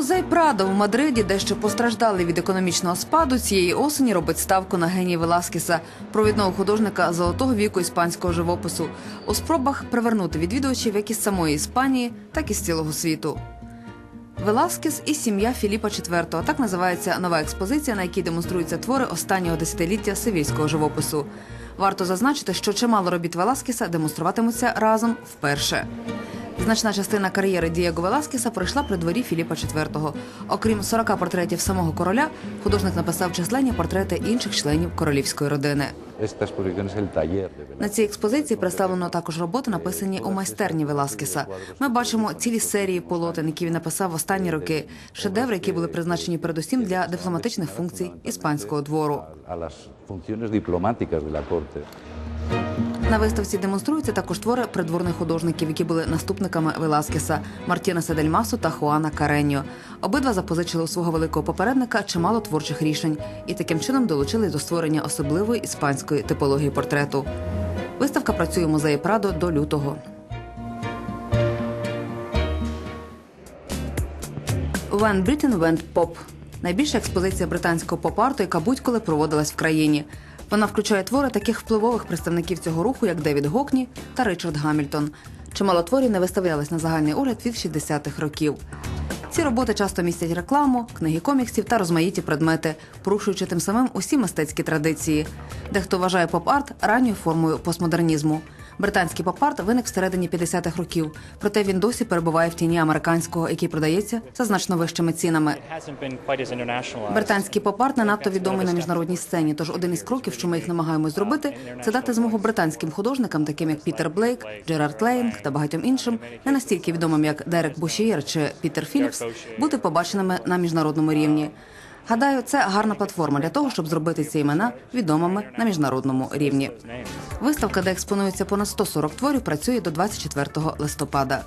Музей Прадо в Мадриді, де ще постраждали від економічного спаду, цієї осені робить ставку на генії Веласкеса, провідного художника золотого віку іспанського живопису, у спробах привернути відвідувачів як із самої Іспанії, так і з цілого світу. Веласкес і сім'я Філіпа IV. Так називається нова експозиція, на якій демонструються твори останнього десятиліття сивільського живопису. Варто зазначити, що чимало робіт Веласкеса демонструватимуться разом вперше. Значна частина кар'єри Дієго Веласкеса пройшла при дворі Філіпа IV. Окрім 40 портретів самого короля, художник написав численні портрети інших членів королівської родини. На цій експозиції представлено також роботи, написані у майстерні Веласкеса. Ми бачимо цілі серії полотен, які він написав в останні роки. Шедеври, які були призначені передусім для дипломатичних функцій іспанського двору. На виставці демонструються також твори придворних художників, які були наступниками Веласкеса Мартінеса Дель Масо та Хуана Кареньо. Обидва запозичили у свого великого попередника чимало творчих рішень і таким чином долучились до створення особливої іспанської типології портрету. Виставка працює у музеї Прадо до лютого. When Britain Went Pop – найбільша експозиція британського поп-арту, яка будь-коли проводилась в країні. Вона включає твори таких впливових представників цього руху, як Девід Гокні та Ричард Гамільтон. Чимало творів не виставлялись на загальний огляд від 60-х років. Ці роботи часто містять рекламу, книги коміксів та розмаїті предмети, порушуючи тим самим усі мистецькі традиції. Дехто вважає поп-арт ранньою формою постмодернізму. Британський поп-арт виник всередині 50-х років, проте він досі перебуває в тіні американського, який продається за значно вищими цінами. Британський поп-арт не надто відомий на міжнародній сцені. Тож один із кроків, що ми їх намагаємось зробити, це дати змогу британським художникам, таким як Пітер Блейк, Джерард Лейнг та багатьом іншим, не настільки відомим як Дерек Бушієр чи Пітер Філіпс, бути побаченими на міжнародному рівні. Гадаю, це гарна платформа для того, щоб зробити ці імена відомими на міжнародному рівні. Виставка, де експонується понад 140 творів, працює до 24 листопада.